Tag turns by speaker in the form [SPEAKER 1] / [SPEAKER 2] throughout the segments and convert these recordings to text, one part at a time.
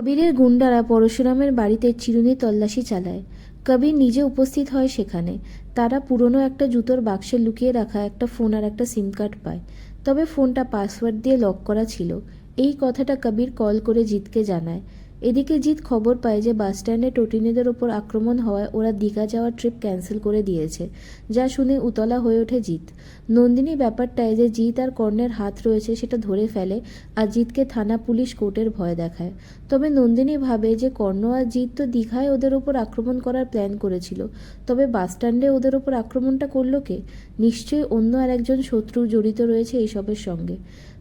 [SPEAKER 1] কবিরের গুন্ডারা পরশুরামের বাড়িতে চিরুনি তল্লাশি চালায়। কবির নিজে উপস্থিত হয় সেখানে। তারা পুরনো একটা জুতোর বাক্সে লুকিয়ে রাখা একটা ফোন আর একটা সিম কার্ড পায়। তবে ফোনটা পাসওয়ার্ড দিয়ে লক করা ছিল। এই কথাটা কবির কল করে জিতকে জানায়। এদিকে জিৎ খবর পায় যে বাসস্ট্যান্ডে টোটিনেদের ওপর আক্রমণ হওয়ায় ওরা দীঘা যাওয়ার ট্রিপ ক্যান্সেল করে দিয়েছে, যা শুনে উতলা হয়ে ওঠে জিৎ। নন্দিনী ব্যাপারটায় যে জিৎ আর কর্ণের হাত রয়েছে সেটা ধরে ফেলে আর জিৎকে থানা পুলিশ কোর্টের ভয় দেখায়। তবে নন্দিনী ভাবে যে কর্ণ আর জিৎ তো দীঘায় ওদের ওপর আক্রমণ করার প্ল্যান করেছিল, তবে বাসস্ট্যান্ডে ওদের ওপর আক্রমণটা করল কে? নিশ্চয়ই অন্য আর একজন শত্রু জড়িত রয়েছে এইসবের সঙ্গে।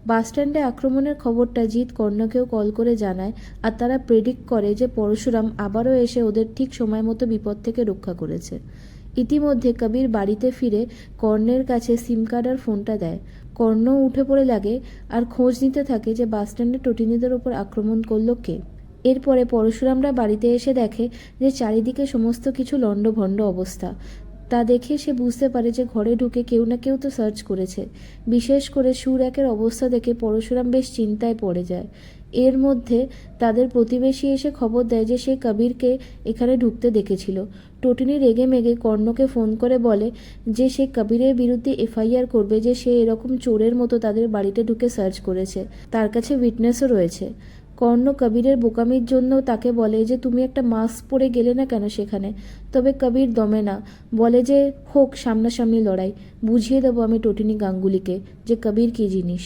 [SPEAKER 1] বাসস্ট্যান্ডে আক্রমণের খবরটা জিৎ কর্ণকেও কল করে জানায় আর তারা প্রেডিক্ট করে যে পরশুরাম আবারও এসে ওদের ঠিক সময় মতো বিপদ থেকে রক্ষা করেছে। ইতিমধ্যে কবির বাড়িতে ফিরে কর্ণের কাছে সিম কার্ড আর ফোনটা দেয়। কর্ণ উঠে পড়ে লাগে আর খোঁজ নিতে থাকে যে বাসস্ট্যান্ডে টটিনিদের ওপর আক্রমণ করল কে। এরপরে পরশুরামরা বাড়িতে এসে দেখে যে চারিদিকে সমস্ত কিছু লণ্ডভণ্ড অবস্থা। তা দেখে সে বুঝতে পারে যে ঘরে ঢুকে কেউ না কেউ তো সার্চ করেছে। বিশেষ করে সুর একের অবস্থা দেখে পরশুরাম বেশ চিন্তায় পড়ে যায়। এর মধ্যে তাদের প্রতিবেশী এসে খবর দেয় যে সে কবিরকে এখানে ঢুকতে দেখেছিল। টটিনি রেগে মেগে কর্ণকে ফোন করে বলে যে সে কবিরের বিরুদ্ধে এফআইআর করবে যে সে এরকম চোরের মতো তাদের বাড়িতে ঢুকে সার্চ করেছে। তার কাছে উইটনেসও রয়েছে। কর্ণ কবিরের বোকামির জন্য তাকে বলে যে, তুমি একটা মাস্ক পরে গেলে না কেন সেখানে? তবে কবির দমে না, বলে যে হোক সামনাসামনি লড়াই। বুঝিয়ে দেবো আমি টোটিনি গাঙ্গুলিকে যে কবির কী জিনিস।